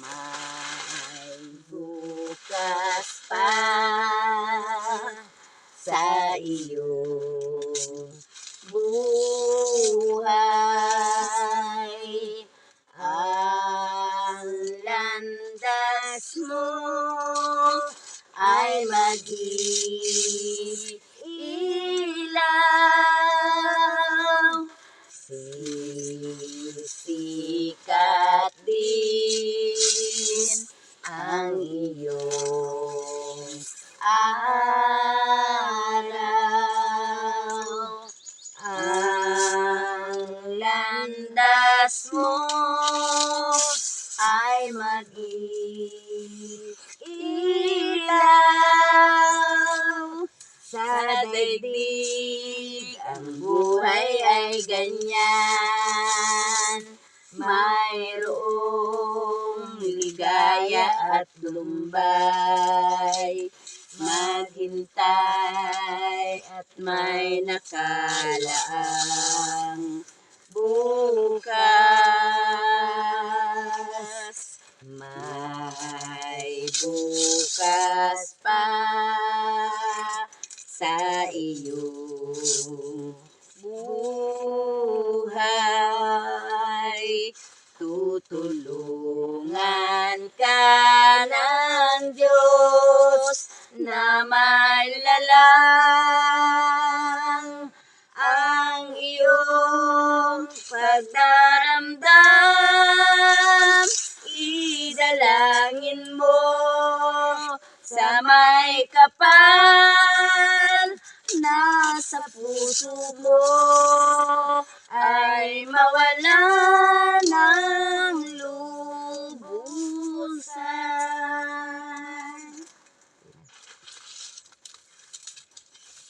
May bukas pa sa iyong buhay. Ang landas mo ay mag-iilaw. Landas mo ay mag-iilaw. Sa daigdig, ang buhay ay ganyan. Mayroong ligaya at lumbay. Maghintay at may nakalaang bukas. May bukas pa sa iyong buhay. Tutulungan ka ng Diyos na may pagdaramdam. Idalangin mo sa may kapal na sa puso mo ay mawala ng lubusan.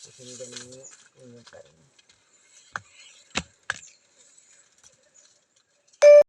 Pakinggan niyo.